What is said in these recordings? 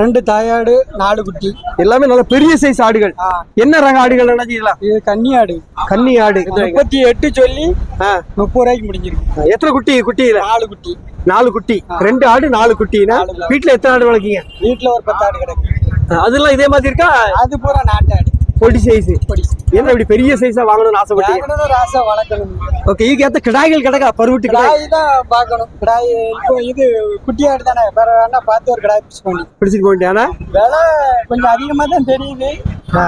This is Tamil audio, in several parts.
ரெண்டு தாயாடு நாலு குட்டி. எல்லாமே நல்ல பெரிய சைஸ் ஆடுகள். என்ன ரக ஆடுகள் இதெல்லாம்? இது கன்னி ஆடு. கன்னி ஆடு. முப்பத்தி எட்டு சொல்லி முப்பது ரூபாய்க்கு முடிஞ்சிருக்கு. எத்தனை குட்டி குட்டியில? நாலு குட்டி. நாலு குட்டி. ரெண்டு ஆடு நாலு குட்டினா. வீட்டுல எத்தனை ஆடு வளர்க்கீங்க? வீட்டுல ஒரு பத்து ஆடு கிடக்கு அதெல்லாம் இதே மாதிரி இருக்கா? அது பூரா நாட்டு ஆடு. பொடி சைஸ் என்ன இப்படி பெரிய சைஸா வாங்கணும்னு ஆசைப்பட்டீங்க ஆசை வளர்க்கணும். ஓகே இதுக்கு ஏத்த கிடாய்கள் கிடக்கா? பருவட்டு கிடாய். தான் பார்க்கணும். கிடாய் இப்போ இது குட்டி ஆடு தானே வேற வேணா பார்த்து ஒரு கிடாய் பிடிச்சு பண்ணி பிடிச்சிட்டு போயிட்டானா விலை கொஞ்சம் அதிகமா தான் தெரியுது.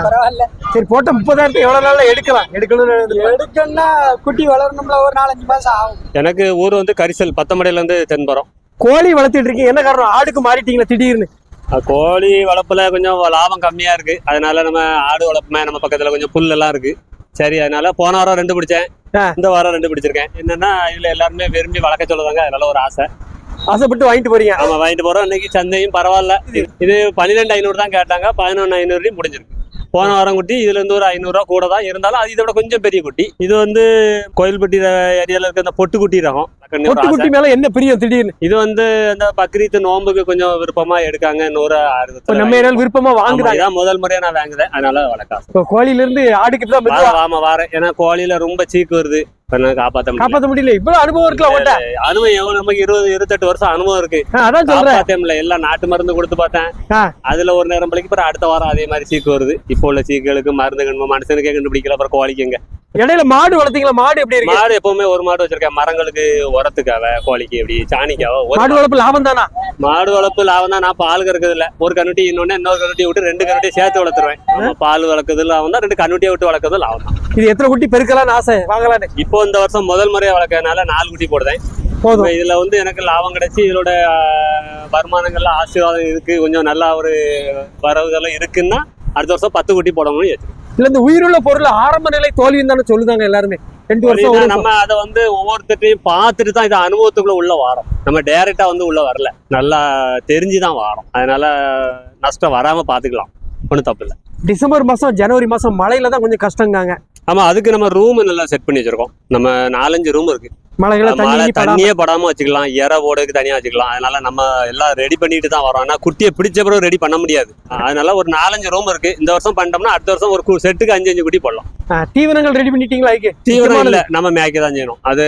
பரவாயில்ல. சரி போட்ட முப்பதாயிரத்து எவ்வளவு நாள்ல எடுக்கலாம்? எடுக்கணும்னு எடுக்கணும்னா குட்டி வளரணும்ல ஒரு நாலஞ்சு மாசம் ஆகும். எனக்கு ஊர் வந்து கரிசல் பத்தமடையிலேருந்து தென்புறம் கோழி வளர்த்துட்டு இருக்கீங்க. என்ன காரணம்? ஆடுக்கு மாறிட்டீங்களா திடீர்னு? கோழி வளர்ப்புல கொஞ்சம் லாபம் கம்மியா இருக்கு. அதனால நம்ம ஆடு வளர்ப்புமே நம்ம பக்கத்துல கொஞ்சம் புல் எல்லாம் இருக்கு. சரி அதனால போன வாரம் ரெண்டு பிடிச்சேன். இந்த வாரம் ரெண்டு பிடிச்சிருக்கேன். என்னன்னா இதுல எல்லாருமே விரும்பி வளர்க்க சொல்லுவாங்க. அதனால ஒரு ஆசை. ஆசைப்பட்டு வாங்கிட்டு போறீங்க. நம்ம வாங்கிட்டு போறோம். இன்னைக்கு சந்தையும் பரவாயில்ல. இது பன்னிரெண்டு ஐநூறு தான் கேட்டாங்க. பதினொன்று ஐநூறுலையும் முடிஞ்சிருக்கு. போன வாரம் குட்டி இதுல இருந்து ஒரு ஐநூறுரூவா கூட தான். இருந்தாலும் அது இதை விட கொஞ்சம் பெரிய குட்டி. இது வந்து கோயில்பட்டி ஏரியால இருக்க இந்த பொட்டு குட்டி ரகம். டக்குன்னு ஒரு பொட்டு ஆசை. குட்டி மேல என்ன பிரியம் திடீர்னு? இது வந்து அந்த பக்ரீத் நோம்புக்கு கொஞ்சம் விருப்பமா எடுக்காங்க நூறு இப்ப ஆறு நம்ம ஏரியால விருப்பமா வாங்குறாங்க. முதல் முறையா நான் வாங்குறேன். அதனால வளர்க்க இப்ப கோழில இருந்து ஆடுக்கு தான் ஆமா வாரேன். ஏன்னா கோழியில ரொம்ப சீக்கு வருது. காப்பாத்த முடியல. காப்பாத்த முடியல. இவ்வளவு அனுபவம் இருக்குல்ல உன்கிட்ட அனுபவம் எவ்வளவு? நமக்கு இருபது இருபத்தெட்டு வருஷம் அனுபவம் இருக்கு. அதான் சொல்றேன். எல்லாம் நாட்டு மருந்து கொடுத்து பார்த்தேன். அதுல ஒரு நேரம் பழிக்கு அப்புறம் அடுத்த வாரம் அதே மாதிரி சீக்கு வருது. இப்போ உள்ள சீக்குகளுக்கு மருந்து கண்டு மனுஷனுக்கே கண்டுபிடிக்கல. அப்புறம் கோழிக்குங்க இடையில மாடு வளர்த்தீங்களா? மாடு எப்படி இருக்கு? மாடு எப்பவுமே ஒரு மாடு வச்சிருக்கேன். மரங்களுக்கு உரத்துக்காக கோழிக்கு எப்படி சாணிக்காக மாடு வளர்ப்பு லாபம் தானா? மாடு வளர்ப்பு லாபம் தான். நான் பால் கறக்குது இல்ல ஒரு கண்ணுட்டி இன்னொன்னு இன்னொரு கண்ணுட்டி விட்டு ரெண்டு கண்ணுட்டி சேர்த்து வளர்த்துருவேன். பால் வளர்க்குறது லாபம் தான். ரெண்டு கண்ணுட்டியை விட்டு வளர்க்கறது லாபம் தான். இது எத்தனை குட்டி? பெருக்கலாம்னு ஆசை. வாங்கலான்னு இப்போ இந்த வருஷம் முதல் முறையா வளர்க்கறதுனால நாலு குட்டி போடுதேன் போதும். இதுல வந்து எனக்கு லாபம் கிடைச்சி இதோட ஆஹ், வருமானங்கள்ல ஆசீர்வாதம் இருக்கு. கொஞ்சம் நல்லா ஒரு வரவுதெல்லாம் இருக்குன்னா அடுத்த வருஷம் பத்து குட்டி போடணும்னு. இல்ல இந்த உயிருள்ள பொருள் ஆரம்ப நிலை தோல்வின்னு தானே சொல்லுதாங்க எல்லாருமே. ரெண்டு வருஷம். நம்ம அதை வந்து ஒவ்வொருத்தரையும் பார்த்துட்டு தான் இது அனுபவத்துக்குள்ள உள்ள வாரோம். நம்ம டைரக்டா வந்து உள்ள வரல. நல்லா தெரிஞ்சுதான் வாரோம். அதனால நஷ்டம் வராம பாத்துக்கலாம் ஒன்றும் தப்பு இல்லை. டிசம்பர் மாசம் ஜனவரி மாசம் மழையில தான் கொஞ்சம் கஷ்டங்காங்க ஆமா அதுக்கு நம்ம ரூம் நல்லா செட் பண்ணி வச்சிருக்கோம். நம்ம நாலஞ்சு ரூம் இருக்கு. மழைகளை தண்ணியே படாம வச்சுக்கலாம். இற போடுறதுக்கு தனியா வச்சுக்கலாம். அதனால நம்ம எல்லாம் ரெடி பண்ணிட்டு தான் வரோம். ஆனா குட்டியை பிடிச்ச பிறகு ரெடி பண்ண முடியாது. அதனால ஒரு நாலஞ்சு ரூம் இருக்கு. இந்த வருஷம் பண்ணிட்டோம்னா அடுத்த வருஷம் ஒரு செட்டுக்கு அஞ்சு அஞ்சு குட்டி போடலாம். தீவனங்கள் ரெடி பண்ணிட்டீங்களா அதுக்கு தீவிரம். இல்ல. நம்ம மேய்க்க தான் செய்யணும். அது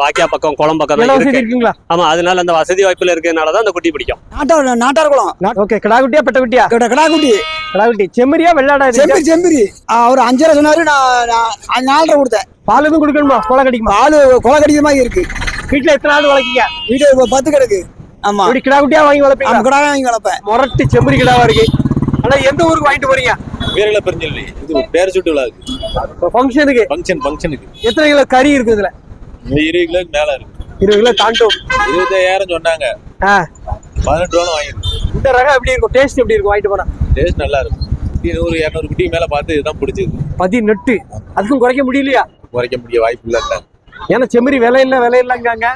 பாக்கியா பக்கம் குளம் பக்கம் இருக்குங்களா? ஆமா அதனால அந்த வசதி வாய்ப்புல இருக்கிறதுனால தான் அந்த குட்டி பிடிக்கும். நாட்டார் நாட்டார் குளம். ஓகே கிடா குட்டியா பெட்ட குட்டியா கிட்ட கிடாக்குட்டி கிடா குட்டி செம்மறியா வெள்ளாடா செம்பரி செம்பரி அவர் அஞ்சரை சொன்னாரு நான் நான் நாலரை கொடுத்தேன். பால் எதுவும் கொடுக்கணுமா? கொலை கடிக்குமா? ஆளு கொலை கடிக்கிற மாதிரி இருக்கு. வீட்டுல எத்தனை ஆடு வளர்க்கீங்க? வீடு இப்ப பத்து கிடக்கு. ஆமா. இப்படி கிடா குட்டியா வாங்கி வளர்ப்பீங்க கிடா வாங்கி வளர்ப்பேன். முரட்டு செம்மறி கிடாவா இருக்கு. ஆனா எந்த ஊருக்கு வாங்கிட்டு போறீங்க? வீரல பெருஞ்சொல்லி இது பேர் சுட்டு விழாக்கு ஃபங்க்ஷனுக்கு ஃபங்க்ஷன் ஃபங்க்ஷனுக்கு எத்தனை கிலோ கறி இருக்கு இதுல? இருபது கிலோக்கு மேல இருக்கு. இருபது கிலோ தாண்டும். இருபத்தாயிரம் சொன்னாங்க. பதினெட்டு ரூபா வாங்கிருக்கு இந்த ரகம் எப்படி இருக்கும்? டேஸ்ட் எப்படி இருக்கும்? வாங்கிட்டு போனா? டேஸ்ட் நல்லா இருக்கும். இது ஒரு இரநூறு குட்டி மேல பார்த்து இதுதான் பிடிச்சது. பதி நெட்டு அதுக்கும் குறைக்க முடியலையா? குறைக்க முடிய வாய்ப்பு இல்ல ஏன்னா செம்மறி விலை இல்ல விலை இல்லங்காங்க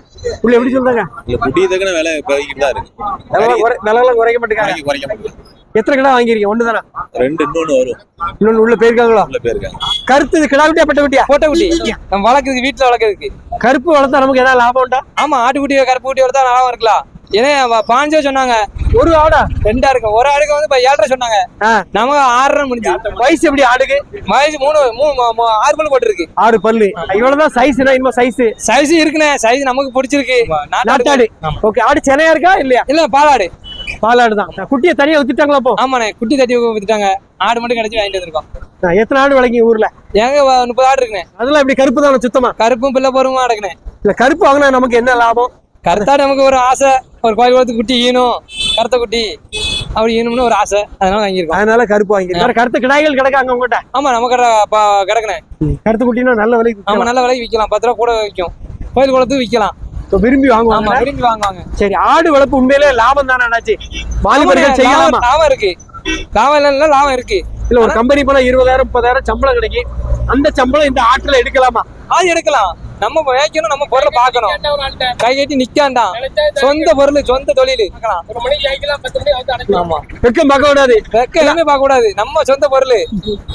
உள்ள எப்படி சொல்றாங்க? இல்ல குட்டி தக்கன விலை குறைக்கிட்டு தான் இருக்கு. விலைலாம் குறை- விலைலாம் குறைக்க மாட்டேங்காங்க குறைக்க குறைக்க முடியல எத்தனை கிடா வாங்கிருக்கீங்க ஒண்ணு தானே? ரெண்டு இன்னொன்னு வரும். இன்னொன்னு உள்ள போயிருக்காங்களோ? உள்ள பேருக்காங்க கருத்து இது கிடா குட்டியா பெட்ட குட்டியா போட்ட குட்டி நம்ம வளர்க்குறதுக்கு வீட்டுல வளர்க்கறதுக்கு. கருப்பு வளர்த்தா நமக்கு ஏதாவது லாபம் உண்டா? ஆமா ஆட்டுக்குட்டி கருப்பு குட்டி வரதா நல்லா இருக்கலாம் ஏன்னா பாஞ்சே சொன்னாங்க. ஒரு ஆடா ரெண்டா இருக்கும் ஒரு ஆடுக்கு வந்து இப்ப ஏழரை சொன்னாங்க. நமக்கு ஆறரை முடிஞ்சு. வயசு எப்படி ஆடுக்கு? வயசு மூணு மூணு ஆறு பல்லு போட்டுருக்கு. ஆறு பல்லு. இவ்வளவுதான் சைஸ்னா இன்னும் சைஸ் சைஸ் இருக்குண்ணே. சைஸ் நமக்கு பிடிச்சிருக்கு. நாட்டாடு ஓகே ஆடு சென்னையா இருக்கா இல்லையா? இல்ல பாலாடு. பாலாடு தான். குட்டியை தனியா வித்துட்டாங்களா அப்போ? ஆமாண்ணே. குட்டி தட்டி வித்துட்டாங்க. ஆடு மட்டும் கிடைச்சி வாங்கிட்டு வந்திருக்கோம். எத்தனை ஆடு வளர்க்கீங்க ஊர்ல? எங்க முப்பது ஆடு இருக்குண்ணே. அதெல்லாம் இப்படி கருப்பு தானே சுத்தமா? கருப்பும் பிள்ளை பொறுமா அடக்குனே இல்ல கருப்பு வாங்கினா நமக்கு என்ன லாபம்? கருத்தாடு நமக்கு ஒரு ஆசை. ஒரு கோயில் குளத்துக்கு குட்டி ஈனும் கருத்த குட்டி அப்படி ஈனும்னு ஒரு ஆசை. அதனால வாங்கியிருக்கோம். அதனால கருப்பு வாங்கி வேற கருத்து கிடாய்கள் கிடக்காங்க உங்ககிட்ட? ஆமா நம்ம கடை கிடக்குனே கருத்து குட்டினா நல்ல விலைக்கு ஆமா நல்ல விலைக்கு விற்கலாம். பத்து ரூபா கூட விற்கும் கோயில் குளத்துக்கு விற்கலாம். விரும்பி ஆமா வாங்குவாங்க விரும்பி வாங்குவாங்க. சரி ஆடு வளர்ப்பு உண்மையிலே லாபம் தானே அண்ணாச்சி? வாலிபர்கள் செய்யலாமா லாபம் இருக்கு. லாபம் இல்லைன்னா லாபம் இருக்கு. இல்ல ஒரு கம்பெனி போனா இருபதாயிரம் முப்பதாயிரம் சம்பளம் கிடைக்கும். அந்த சம்பளம் இந்த ஆட்டுல எடுக்கலாமா? அது எடுக்கலாம். நம்ம வைக்கணும் நம்ம பொருளை பார்க்கணும். கை கட்டி நிக்காண்டாம். சொந்த பொருள் சொந்த தொழில். ஆமா. வெக்கம் பார்க்க கூடாது. வெக்க எல்லாமே பார்க்க கூடாது. நம்ம சொந்த பொருள்.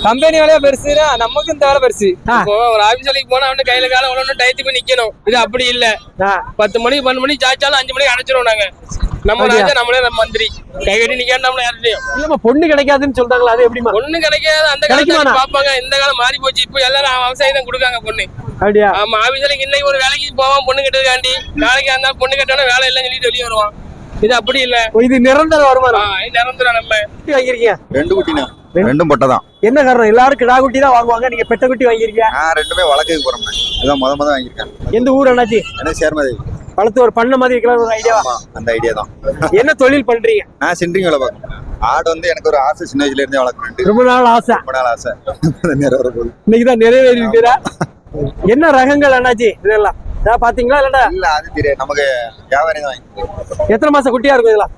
கம்பெனி வேலையா பெருசுனா நமக்கு இந்த வேலை பெருசு. இப்போ ஒரு ஆபீஸ் வேலைக்கு போனா அவனு கையில காலம் டயத்துக்கு போய் நிக்கணும். இது அப்படி இல்ல. பத்து மணிக்கு பன்னெண்டு மணிக்கு சாய்ச்சாலும் அஞ்சு மணிக்கு அடைச்சிருவோம் நாங்க. நம்ம? ராஜா நம்மளே மந்திரி. கை கட்டி நிக்காம நம்மள யார்கிட்டயும் இல்லம்மா பொண்ணு கிடைக்காதுன்னு சொல்றாங்களா அது எப்படிமா பொண்ணு கிடைக்காது. அந்த? காலத்துல பாப்பாங்க இந்த காலம் மாறி போச்சு. இப்போ எல்லாரும் விவசாயம் தான் கொடுக்காங்க பொண்ணு. அப்படியா? ஆமா ஆபீஸ்ல இன்னைக்கு ஒரு வேலைக்கு போவான் பொண்ணு கட்டுறதுக்காண்டி. நாளைக்கு அந்த பொண்ணு கட்டணும் வேலை இல்லைன்னு சொல்லிட்டு வெளியே வருவான். இது அப்படி இல்ல. இது நிரந்தர ஆ, வருமானம் நிரந்தரம் நம்ம. குட்டி வாங்கிருக்கீங்க ரெண்டு ரெண்டு- ரெண்டும் பொட்டை தான் என்ன காரணம்? எல்லாரும் கிடா குட்டி தான் வாங்குவாங்க நீங்க பெட்ட குட்டி வாங்கிருக்கீங்க நான் ரெண்டுமே வழக்குக்கு போறோம்ண்ணா. இதான் முத முத வாங்கியிருக்கேன். எந்த ஊர் அண்ணாச்சி? எனக்கு சேர்மதி. வளர்த்து ஒரு பண்ண மாதிரி இருக்கலாம் ஒரு ஐடியாவா ஆமா அந்த ஐடியா தான். என்ன தொழில் பண்றீங்க? நான் சென்ட்ரிங் வேலை பார்க்கணும். ஆடு வந்து எனக்கு ஒரு ஆசை சின்ன வயசுல இருந்தே வளர்க்கணும் ரொம்ப நாள் ஆசை. ரொம்ப நாள் ஆசை. நிறைவேற இன்னைக்கு தான் நிறைவேறிட்டா என்ன ரகங்கள் அண்ணாச்சி இதெல்லாம்? இதா பாத்தீங்களா இல்லடா? இல்ல அது தெரியாது. நமக்கு வியாபாரி தான் எத்தனை மாசம் குட்டியா இருக்கும் இதெல்லாம்?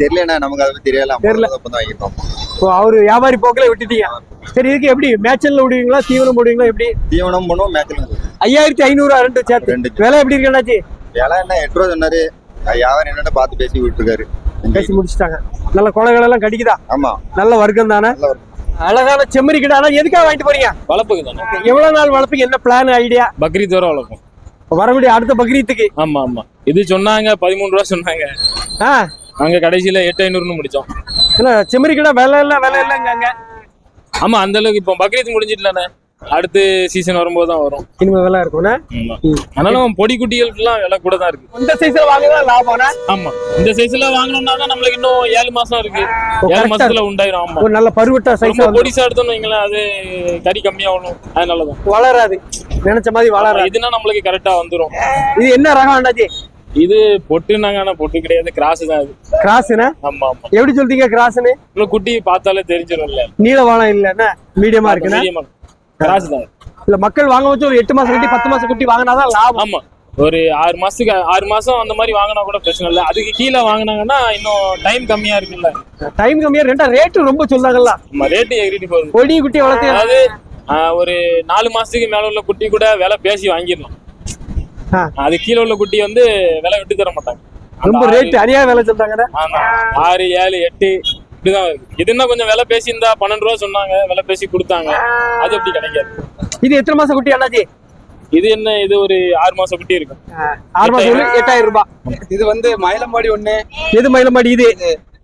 தெரியலண்ணா நமக்கு அதை தெரியல. தெரியல. வாங்கியிருக்கோம் இப்போ அவரு வியாபாரி போக்கில விட்டுட்டீங்க. சரி இதுக்கு எப்படி? மேய்ச்சல்ல விடுவீங்களா தீவனம் போடுவீங்களா எப்படி? தீவனம் பண்ணுவோம் மேய்ச்சலும் ஐயாயிரத்தி ஐநூறு ரெண்டு சேர்த்து. ரெண்டு. விலை எப்படி இருக்கு அண்ணாச்சி விலை என்ன? எட்டு ரூபா சொன்னாரு. வியாபாரி என்னன்னு பார்த்து பேசி விட்டுருக்காரு. பேசி முடிச்சிட்டாங்க. நல்ல குளங்கள் எல்லாம் கடிக்குதா? ஆமா. நல்ல வர்க்கம் தானே. அழகான செம்மறி கிட்ட ஆனா எதுக்காக வாங்கிட்டு போறீங்க? வளர்ப்புக்கு தானே. எவ்வளவு நாள் வளர்ப்பீங்க என்ன பிளான் ஐடியா பக்ரீத் வர வளர்ப்போம் வரக்கூடிய அடுத்த பக்ரீத்துக்கு. ஆமா ஆமா. இது சொன்னாங்க பதிமூணு ரூபா சொன்னாங்க. ஆ. நாங்க கடைசியில எட்டு ஐநூறுன்னு முடிச்சோம். இல்ல செம்மறி கிட்ட விலை இல்ல விலை இல்லைங்க ஆமா அந்த அளவுக்கு இப்போ பக்ரீத் முடிஞ்சிட்டலானே அடுத்து சீசன் வரும்போது தான் வரும் இனிமே விலை இருக்கும்னா அதனால பொடி குட்டிகளுக்குலாம் விலை கூட தான் இருக்கு. இந்த சைஸ்ல வாங்குறதா லாபம்னா? ஆமா. இந்த சைஸ்ல வாங்கணும்னா தான் நம்மளுக்கு இன்னும் ஏழு மாசம் இருக்கு. ஏழு மாசத்துல உண்டாயிரும். ஆமா. ஒரு நல்ல பருவட்ட சைஸ் பொடிசா எடுத்தோம்னு வைங்களேன் அது கறி கம்மியாகணும். அதனாலதான். வளராது. நினைச்ச மாதிரி வளராது. இதுனா நம்மளுக்கு கரெக்டா வந்துரும். இது என்ன ரகம் அண்ணாச்சி? இது பொட்டுனாங்க ஆனா பொட்டு கிடையாது கிராஸ் தான் இது. கிராஸ்னா ஆமா ஆமா. எப்படி சொல்றீங்க கிராஸ்னு குட்டி பார்த்தாலே தெரிஞ்சிடும்ல நீளவானம் இல்லைன்னா மீடியமா இருக்குன்னா? மீடியமா கிராஸ் தான். இல்ல மக்கள் வாங்க வச்சு ஒரு எட்டு மாசம் குட்டி பத்து மாசம் குட்டி வாங்கினாதான் லாபம். ஆமா. ஒரு ஆறு மாசத்துக்கு ஆறு மாசம் அந்த மாதிரி வாங்கினா கூட பிரச்சனை இல்லை. அதுக்கு கீழே வாங்கினாங்கன்னா இன்னும் டைம் கம்மியா இருக்குல்ல டைம் கம்மியா ரெண்டா ரேட்டு ரொம்ப சொல்றாங்கல்ல. நம்ம ரேட்டு எகிரிட்டு போகுது. கொடி குட்டி வளர்த்து அதாவது ஒரு நாலு மாசத்துக்கு மேல உள்ள குட்டி கூட விலை பேசி வாங்கிடலாம். அது கீழே உள்ள குட்டி வந்து விலை விட்டு தர மாட்டாங்க. ரொம்ப ரேட் அநியாய விலை சொல்றாங்க ஆறு ஏழு எட்டு இப்படிதான் இருக்கு இது என்ன கொஞ்சம் விலை பேசி இருந்தா பன்னெண்டு ரூபா சொன்னாங்க விலை பேசி கொடுத்தாங்க. அது அப்படி கிடைக்காது. இது எத்தனை மாசம் குட்டி அண்ணாச்சி? இது என்ன இது ஒரு ஆறு மாசம் குட்டி இருக்கும் ஆறு மாசம் குட்டி, எட்டாயிரம். ரூபாய் இது வந்து மயிலம்பாடி ஒண்ணு. எது மயிலமாடி இது?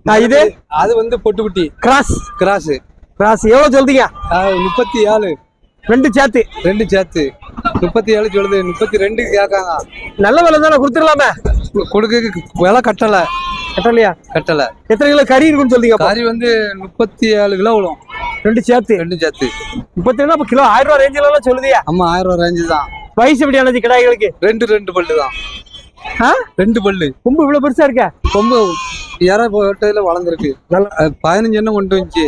ஆ, இது? அது வந்து பொட்டுக்குட்டி. கிராஸ். கிராஸ். கிராஸ். எவ்வளவு சொல்றீங்க? முப்பத்தி ஏழு ரெண்டு சேர்த்து ரெண்டு சேர்த்து முப்பத்தி ஏழு சொல்லுது. முப்பத்தி ரெண்டு கேட்காங்க. நல்ல விலை தானே கொடுத்துடலாமே. கொடுக்க விலை கட்டல. கட்டலையா? கட்டல. எத்தனை கிலோ கறி இருக்குன்னு சொல்றீங்க? கறி வந்து முப்பத்தி ஏழு கிலோ விழும். ரெண்டு சேர்த்து? ரெண்டு சேர்த்து. முப்பத்தி ரெண்டு அப்ப கிலோ ஆயிரம் ரூபாய் ரேஞ்சில எல்லாம் சொல்லுதியா? ஆமா ஆயிரம் ரூபா ரேஞ்சு தான். வயசு எப்படி அண்ணாச்சி கிடாய்களுக்கு? ரெண்டு ரெண்டு பல்லு தான். ஆ? ரெண்டு பல்லு. கொம்பு இவ்வளவு பெருசா இருக்க? ரொம்ப இற போட்டதுல வளர்ந்துருக்கு. பதினஞ்சு எண்ணம் கொண்டு வந்துச்சு.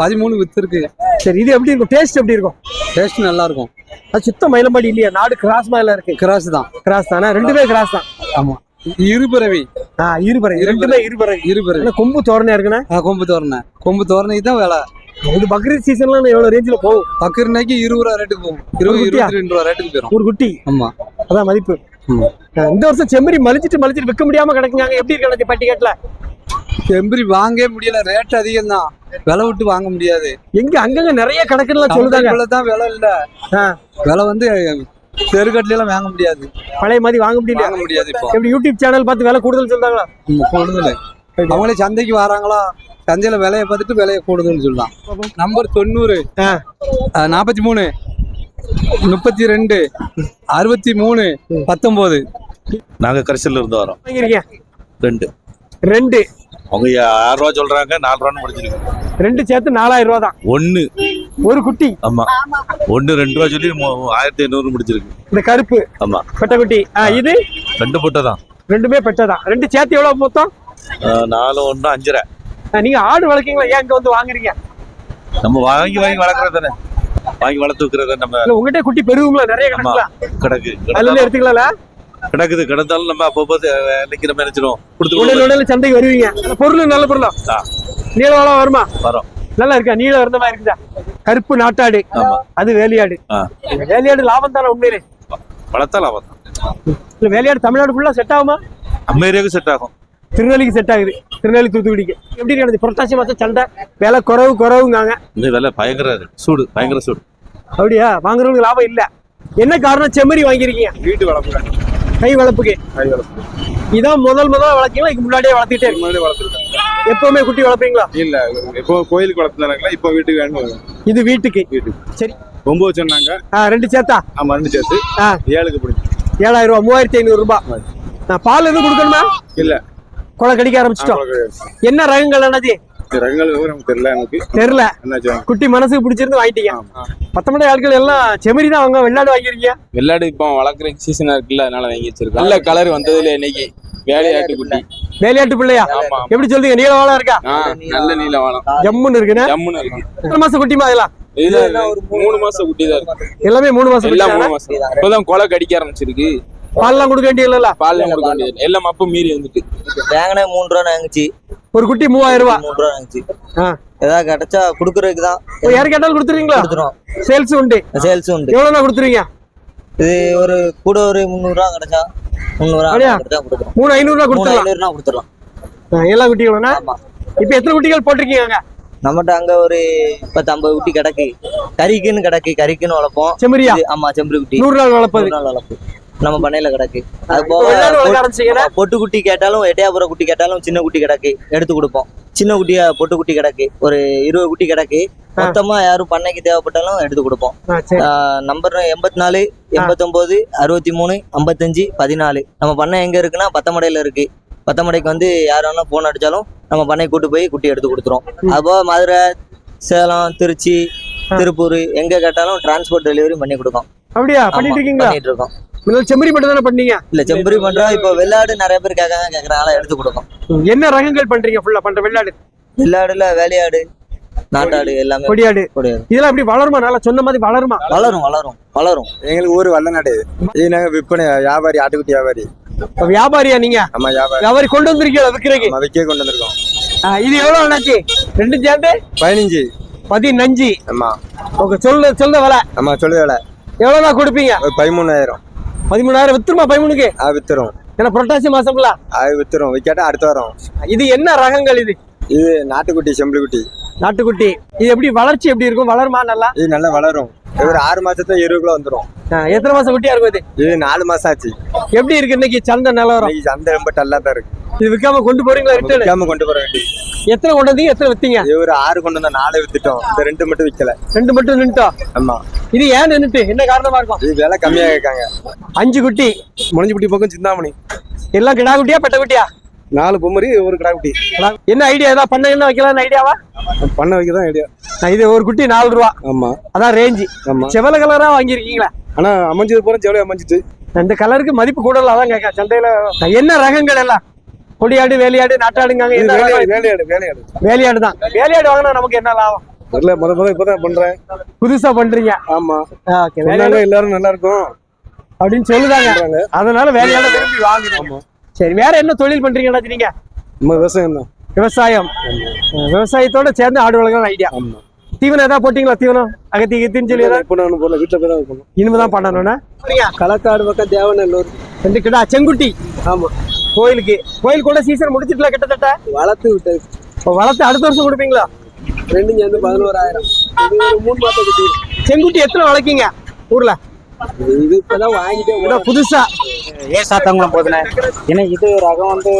பதிமூணு வித்து இருக்கு. சரி இது எப்படி இருக்கும்? டேஸ்ட் எப்படி இருக்கும்? டேஸ்ட் நல்லா இருக்கும். அது சுத்தம் மயிலம்பாடி இல்லையா? நாடு கிராஸ் மேல இருக்கு. கிராஸ் தான். கிராஸ் தானே? ரெண்டுமே கிராஸ் தான். ஆமா. இருபிறவி. ஆ இருபறை ரெண்டுமே இருபறை இருபிறவி. ஆனா கொம்பு தோரணையா இருக்குண்ணா? கொம்பு தோரணை. கொம்பு தோரணைக்கு தான் விலை. இது பக்ரீத் சீசன்ல எவ்வளவு ரேஞ்சில போகும்? பக்கரினாக்கி இருபது ரூபா ரேட்டுக்கு போகும். இருபது? இருபத்தி ரெண்டு ரூபா ரேட்டுக்கு போயிடும் ஒரு குட்டி ஆமா. அதான் மதிப்பு. இந்த வருஷம் செம்மறி மலிச்சிட்டு மலிச்சிட்டு விற்க முடியாம கிடக்குங்க. எப்படி இருக்கு அண்ணாச்சி பட்டிக்காட்டுல செம்பரி வாங்கவே முடியல. ரேட் அதிகம் தான் விலை விட்டு வாங்க முடியாது. எங்க அங்கங்க நிறைய கணக்குன்னு சொல்லுதாங்க. தான் விலை இல்ல. விலை வந்து தெருக்கட்டுல எல்லாம் வாங்க முடியாது. பழைய மாதிரி வாங்க முடியல வாங்க முடியாது இப்போ. எப்படி யூடியூப் சேனல் பார்த்து விலை கூடுதல் சொல்றாங்களா? கூடுதல். அவங்களே சந்தைக்கு வராங்களா? சந்தையில விலையை பார்த்துட்டு விலையை கூடுதல்னு சொல்லலாம் நம்பர் தொண்ணூறு. நாற்பத்தி மூணு முப்பத்தி ரெண்டு அறுபத்தி மூணு பத்தொன்பது நாங்க கரிசல்ல இருந்து வரோம். ரெண்டு. ரெண்டு. அவங்க ஆறு ரூபா சொல்றாங்க நாலு ரூபான்னு முடிச்சிருக்கு ரெண்டு சேர்த்து நாலாயிரம் ரூபா தான். ஒண்ணு. ஒரு குட்டி. ஆமா. ஒண்ணு ரெண்டு ரூபா சொல்லி மூ- ஆயிரத்தி ஐநூறு முடிச்சிருக்கு. இந்த கருப்பு. ஆமா. பெட்டக்குட்டி ஆ, இது? ரெண்டு பொட்டை தான். ரெண்டுமே பெட்டதான் ரெண்டு சேர்த்து எவ்வளவு மொத்தம்? நாலு ஒண்ணு அஞ்சரை. ஆ, நீங்க ஆடு வளர்க்கீங்களா? ஏன் இங்க வந்து வாங்குறீங்க? நம்ம வாங்கி வாங்கி வளர்க்கறது தானே. வாங்கி வளர்த்து வைக்கிறது நம்ம இல்ல உங்ககிட்ட குட்டி பெருகுங்களா? நிறைய ஆமா. கிடக்குங்களா கிடக்கு. அதுல இருந்து எடுத்துக்கலாம்ல? கிடக்குது கிடந்தாலும் நம்ம அப்பப்போ இன்னைக்கு நம்ம நினைச்சிடும் கொடுத்து சந்தைக்கு வருவீங்க. பொருள் நல்ல பொருளா. நீளவாளம் வருமா? வரோம். நல்லா இருக்கா? நீளம் இருந்த மாதிரி இருக்குதா? கருப்பு நாட்டாடு. அது வேலையாடு. வேலையாடு லாபம் தானே உண்மையிலே? வளர்த்தா லாபம் தான். வேலையாடு தமிழ்நாடு ஃபுல்லா செட் ஆகுமா? நம்ம ஏரியாவுக்கு செட் ஆகும். திருநெல்வேலிக்கு செட் ஆகுது. திருநெல்வேலி தூத்துக்குடிக்கு. எப்படி நடந்து புரட்டாசி மாசம் சண்டை விலை குறவு குறவுங்காங்க. இந்த விலை பயங்கர சூடு பயங்கர சூடு. அப்படியா? வாங்குறவங்களுக்கு லாபம் இல்ல. என்ன காரணம்? செம்மறி வாங்கியிருக்கீங்க. வீட்டு வளர்ப்பு கை வளர்ப்புக்கு. இதான் முதல் முதல்ல வளர்க்கீங்களா? இதுக்கு முன்னாடியே வளர்த்துட்டே இருக்கு முன்னாடி வளர்த்துருக்காங்க எப்பவுமே குட்டி வளர்ப்பீங்களா? இல்ல இப்போ கோயிலுக்கு வளர்த்துனாங்களா இப்போ வீட்டுக்கு வேணும் இது வீட்டுக்கு. வீட்டுக்கு. சரி. ஒன்பது சொன்னாங்க ரெண்டு சேர்த்தா? ஆமா ரெண்டு சேர்த்து. ஏழுக்கு பிடிக்கும் ஏழாயிரம் ரூபாய் மூவாயிரத்தி ஐநூறு ரூபாய் நான் பால் எதுவும் கொடுக்கணுமா? இல்ல. கொலை கடிக்க ஆரம்பிச்சிட்டோம். என்ன ரகங்கள் என்னது? ரகங்கள் விவரம் நமக்கு தெரியல எனக்கு தெரியல. என்னாச்சு? குட்டி மனசுக்கு பிடிச்சிருந்து வாங்கிட்டீங்க. பத்தொன்பது ஆட்கள் எல்லாம் செமரி தான் அவங்க வெள்ளாடு வாங்கிருக்கீங்க. வெள்ளாடு இப்போ வளர்க்குற சீசனா இருக்குல்ல அதனால வாங்கி வச்சிருக்கோம். நல்ல கலர் வந்ததுல இன்னைக்கு. வேலையாட்டு குட்டி. வேலையாட்டு பிள்ளையா? ஆமா எப்படி சொல்றீங்க? நீளவாளம் இருக்கா? நல்ல நீல வாழம் ஜம்முன்னு ஜம்முன்னு இருக்கு. மாசம் குட்டிமா இதெல்லாம்? இதுல மூணு மாசம் குட்டி தான் இருக்கு. எல்லாமே மூணு மாசம் எல்லாம் மூணு மாசம். இப்பதான் கொலை கடிக்க ஆரம்பிச்சிருக்கு. பால்லாம் கொடுக்க வேண்டிய இல்ல பால் கொடுக்க வேண்டியது எல்லாம் மப்பு மீறி வந்துட்டு. வாங்கினே மூணு ரூபா வாங்குச்சு. ஒரு குட்டி மூவாயிரம் ரூபாய் மூணு ரூபா வாங்குச்சு. ஆ. ஏதாவது கிடைச்சா குடுக்கறதுக்கு தான் இப்ப யாரு கேட்டாலும் கொடுத்துருவீங்களா? கொடுத்துருவோம். சேல்ஸ் உண்டு. சேல்ஸ் உண்டு. எவ்வளவுனா கொடுத்துருவீங்க? இது ஒரு கூட ஒரு முந்நூறுரூவா கிடைச்சா முந்நூறுரூவா அப்படியா? கிடைச்சா கொடுக்குறோம் மூணு ஐநூறு ரூபாய் மூணு கொடுத்துடலாம் ஐநூறுனா கொடுத்துடலாம். ஆ, எல்லா குட்டிகளும்னா இப்ப எத்தனை குட்டிகள் போட்டிருக்கீங்க நம்மகிட்ட அங்க ஒரு பத்து ஐம்பது குட்டி கிடக்கு. கறிக்குன்னு கிடக்கு. கறிக்குன்னு வளர்ப்போம். செம்மறியா? ஆமா செம்பரி குட்டி. நூறு நாள் வளர்ப்பது. நாள் வளர்ப்பு நம்ம பண்ணையில கிடக்கு. அது போக பொட்டு- குட்டி கேட்டாலும் எட்டையாபுர குட்டி கேட்டாலும் சின்ன குட்டி கிடக்கு. எடுத்து கொடுப்போம். சின்ன குட்டியா பொட்டு குட்டி கிடக்கு. ஒரு இருபது குட்டி கிடக்கு. மொத்தமா யாரும் பண்ணைக்கு தேவைப்பட்டாலும் எடுத்து கொடுப்போம். நம்பர் எண்பத்தி நாலு எண்பத்தொம்போது அறுபத்தி மூணு ஐம்பத்தஞ்சு பதினாலு. நம்ம பண்ணை எங்க இருக்குன்னா பத்தமடையில இருக்கு. பத்தமடைக்கு வந்து யார் வேணாலும் ஃபோன் அடிச்சாலும் நம்ம பண்ணை கூட்டு போய் குட்டி எடுத்து கொடுத்துரும். அதுபோக மதுரை சேலம் திருச்சி திருப்பூர் எங்க கேட்டாலும் டிரான்ஸ்போர்ட் டெலிவரி பண்ணி கொடுக்கோம். அப்படியா? பண்ணிட்டு இருக்கீங்களா? பண்ணிட்டு இருக்கோம். முதல்ல செம்மறி மட்டும் தானே பண்ணீங்க? இல்ல செம்பரி பண்றோம் இப்போ வெள்ளாடு நிறைய பேர் கேட்காங்க கேட்கறனால எடுத்து கொடுக்கும் என்ன ரகங்கள் பண்றீங்க ஃபுல்லா பண்ற வெள்ளாடு. வெள்ளாடுல வேலையாடு நாட்டாடு எல்லாமே கொடியாடு. கொடியாடு. இதெல்லாம் அப்படி வளருமா? நல்லா சொன்ன மாதிரி வளருமா? வளரும் வளரும் வளரும். எங்களுக்கு ஊர் வல்லநாடு. இது நாங்க விற்பனை வியாபாரி ஆட்டுக்குட்டி வியாபாரி. வியாபாரியா நீங்க? நம்ம வியாபாரி. வியாபாரி கொண்டு வந்திருக்கீங்க விற்கிறதுக்கு நம்ம விற்க கொண்டு வந்திருக்கோம். இது எவ்வளவு அண்ணாச்சி? ரெண்டும் சேர்ந்து? பதினஞ்சு. பதினஞ்சு. ஆமா. ஓகே சொல்லு சொல்ல விலை. நம்ம சொல்லு வேலை. எவ்வளவுனா கொடுப்பீங்க? ஒரு பதிமூணாயிரம். பதிமூணாயிரம் வித்துருமா பதிமூணுக்கு அது வித்துரும். ஏன்னா புரட்டாசி மாசம்ல அது வித்துரும். விற்காட்டா அடுத்த வாரம். இது என்ன ரகங்கள் இது? இது நாட்டுக்குட்டி செம்பளி குட்டி நாட்டுக்குட்டி. இது எப்படி வளர்ச்சி எப்படி இருக்கும்? வளருமா நல்லா? இது நல்லா வளரும். ஒரு ஆறு மாசத்துல இருபது கிலோ வந்துடும் எத்தனை மாசம் குட்டியா இருக்கும் இது? இது நாலு மாசம் ஆச்சு. எப்படி இருக்கு இன்னைக்கு சந்தை நிலவரம்? இன்னைக்கு சந்தை ரொம்ப டல்லா தான் இருக்கு. இது விற்காம கொண்டு போறீங்களா ரிட்டர்ன் விற்காம கொண்டு போற வேண்டி. எத்தனை கொண்டு வந்தீங்க எத்தனை வித்தீங்க? இது ஒரு ஆறு கொண்டு வந்தா நாலு வித்துட்டோம். இந்த ரெண்டு மட்டும் விற்கல ரெண்டு மட்டும் நின்ட்டோம் ஆமா. இது ஏன் நின்னுட்டு? என்ன காரணமா இருக்கும்? இது விலை கம்மியா கேட்காங்க அஞ்சு குட்டி. முடிஞ்சுக்குட்டி பக்கம் சிந்தாமணி. எல்லாம் கிடா குட்டியா பெட்ட குட்டியா? நாலு பொம்மரி ஒரு கிடாக்குட்டி. என்ன ஐடியா ஏதாவது பண்ண என்ன வைக்கலாம்னு ஐடியாவா பண்ண வைக்க தான் ஐடியா இது ஒரு குட்டி நாலு ரூபா. ஆமா. அதான் ரேஞ்சு ஆமா. செவல கலரா வாங்கியிருக்கீங்களா? ஆனா அமைஞ்சது போற செவலையா அமைஞ்சிட்டு இந்த கலருக்கு மதிப்பு கூடல அதான் கேட்க சந்தையில என்ன ரகங்கள் எல்லாம்? கொடியாடு வேலையாடு நாட்டாடுங்க வேலையாடு? வேலையாடு வேலையாடு. வேலையாடு தான். வேலையாடு வாங்கினா நமக்கு என்ன லாபம்? தெரியல முத முத இப்பதான் பண்றேன். புதுசா பண்றீங்க. ஆமா. எல்லாரும் நல்லா இருக்கும். அப்படின்னு சொல்லுதாங்க. அதனால வேலையாட விரும்பி வாங்குறாங்க. சரி வேற என்ன தொழில் பண்றீங்கடா நீங்க? நம்ம விவசாயம் தான். விவசாயம். விவசாயத்தோட சேர்ந்து ஆடு வளர்க்கணும் ஐடியா. ஆமா. தீவனம் ஏதாவது போட்டீங்களா தீவனம்? அகத்தி கித்தின்னு சொல்லி ஏதாவது? நான் போல வீட்டுல போய் தான் இருக்கணும் இனிமேதான் பண்ணணும்னா களக்காடு பக்கம் தேவநல்லூர். ரெண்டு கிடா செங்குட்டி. ஆமா. கோயிலுக்கு. கோயில் கூட சீசன் முடிச்சிட்டல கிட்டத்தட்ட? வளர்த்து விட்டது. இப்போ வளர்த்து அடுத்த வருஷம் கொடுப்பீங்களா? ரெண்டும் சேர்ந்து பதினோராயிரம். மூணு குட்டி செங்குட்டி எத்தனை வளர்க்கீங்க? ஊர்ல? இது இப்பதான் வாங்கிட்டே இதான் புதுசா? ஏ சாத்தாங்குளம் போதுனே ஏன்னா இது ரகம் வந்து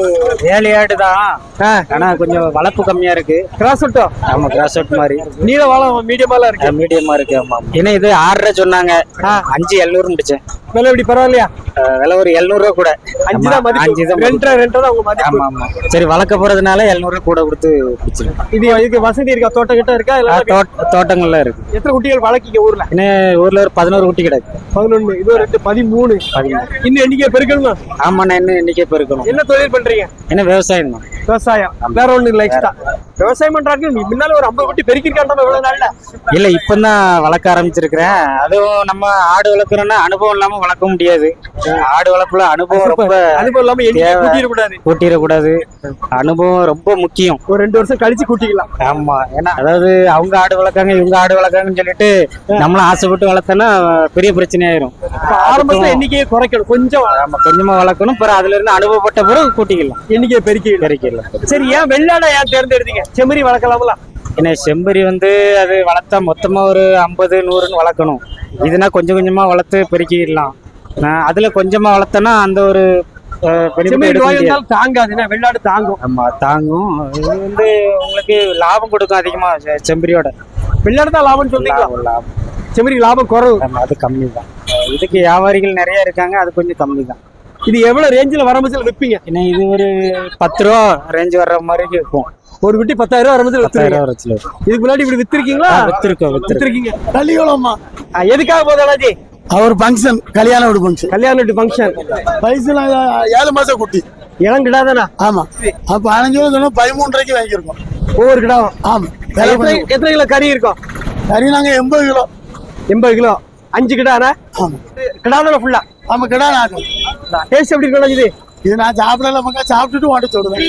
தான். ஆ, ஆனா கொஞ்சம் வளர்ப்பு கம்மியா இருக்கு. கிராஸ் விட்டோ ஆமா கிராஸ் அவுட் மாதிரி. நீல வாழம் மீடியமாலாம் இருக்கு. மீடியமா இருக்கு ஆமா ஏன்னா இது ஆறரை சொன்னாங்க. அஞ்சு எழுநூறு முடிச்சேன் விலை எப்படி பரவாயில்லையா? விலை ஒரு எழுநூறு ரூபா கூட. அஞ்சு தான் மதிப்பு. ரெண்டரை தான் உங்க மதிப்பு. ஆமா ஆமா. சரி வளர்க்க போறதுனால எழுநூறு கூட கொடுத்து பிடிச்சிருக்கேன் இது இதுக்கு வசதி இருக்கா? தோட்டம் கிட்ட இருக்கா? இல்ல தோட்டங்கள்லாம் இருக்கு. எத்தனை குட்டிகள் வளர்க்கீங்க ஊர்ல? இன்னும் ஊர்ல ஒரு பதினோரு குட்டி கிடக்கு. பதினொன்னு இது ரெண்டு பதிமூணு. இன்னும் எண்ணிக்கை பெருக்கணுமா? ஆமா நான் இன்னும் இன்னைக்கே பெருக்கணும். என்ன தொழில் பண்றீங்க? ஏன்னா விவசாயம் தான். விவசாயம். வேற ஒண்ணு இல்ல எக்ஸ்ட்ரா விவசாயம் பண்றாங்க. முன்னால ஒரு ஐம்பது குட்டி பெருக்கிருக்காண்டா இவ்வளவு நாள்ல. இல்ல இப்பதான் வளர்க்க ஆரம்பிச்சிருக்கிறேன். அதுவும் நம்ம ஆடு வளர்க்குறோம்னா அனுபவம் இல்லாம வளர்க்க முடியாது. ஆடு வளர்ப்புல அனுபவம் ரொம்ப அதுவும் இல்லாம எண்ணிக்கை தேவை. கூட்டிட கூடாது கூட்டிடக்கூடாது. அனுபவம் ரொம்ப முக்கியம். ஒரு ரெண்டு வருஷம் கழிச்சு கூட்டிக்கலாம். ஆமா. ஏன்னா அதாவது அவங்க ஆடு வளர்க்காங்க இவங்க ஆடு வளர்க்காங்கன்னு சொல்லிட்டு நம்மளும் ஆசைப்பட்டு வளர்த்தோன்னா பெரிய பிரச்சனை ஆயிரும் ஆரம்பத்துல எண்ணிக்கையை குறைக்கணும். கொஞ்சம் கொஞ்சமா வளர்க்கணும். பிறகு அதுல இருந்து அனுபவப்பட்ட பிறகு கூட்டிக்கலாம். எண்ணிக்கையை பெருக்கி கிடைக்கலாம் சரி ஏன் வெள்ளாடை ஏன் தேர்ந்தெடுத்தீங்க? செம்மறி வளர்க்கலாம்ல. ஏன்னா செம்பரி வந்து அது வளர்த்தா மொத்தமா ஒரு ஐம்பது நூறுன்னு வளர்க்கணும். இதுனா கொஞ்சம் கொஞ்சமா வளர்த்து பெருக்கிடலாம். அதுல கொஞ்சமா வளர்த்தோன்னா அந்த ஒரு அஹ், benefit செம்மறி எடுக்க நோய் முடியாது. வந்தாலும் தாங்காது என்ன வெள்ளாடு தாங்கும். ஆமா தாங்கும். இது வந்து உங்களுக்கு லாபம் கொடுக்கும் அதிகமா செ- செம்பரியோட. வெள்ளாடு தான் லாபம்னு சொல்றீங்களா? லாபம் லாபம். செம்மறி லாபம் குறவு. அது கம்மி தான் இதுக்கு வியாபாரிகள் நிறைய இருக்காங்க அது கொஞ்சம் கம்மி தான் இது எவ்வளவு ரேஞ்சில் வரம்புல விற்பீங்க ஏன்னா இது ஒரு பத்து ரூபா ரேஞ்ச் வர்ற மாதிரி இருக்கும் ஒரு குட்டி பத்தாயிரம் ரூபாய் வரம்புல பத்தாயிரம் ரூபா வச்சுல இதுக்கு முன்னாடி இப்படி வித்திருக்கீங்களா? வித்திருக்கோம் வித்திருக்கீங்க. ஆ, எதுக்காக அண்ணாஜி அவர் ஃபங்க்ஷன் கல்யாண வீடு ஃபங்க்ஷன் கல்யாண வீட்டு ஃபங்க்ஷன் வயசுல ஏழு மாசம் குட்டி. இளங்கிடாதானா? ஆமா. அப்ப பதினஞ்சு ரூபா சொன்னா பதிமூன்றரைக்கு வாங்கியிருக்கோம். ஒவ்வொரு கிடாவும்? ஆமா. எத்தனை எத்தனை கிலோ கறி இருக்கும் கறி நாங்க எண்பது கிலோ. எண்பது கிலோ. அஞ்சு கிடானா? ஆமா. கிடாதான ஃபுல்லா ஆமா கிடா நாக்கும் டேஸ்ட் எப்படி இருக்கும் அண்ணாஜி இது? இது நான் சாப்பிடல மக்கா சாப்பிட்டுட்டு ஓட்ட சொல்லுவேன்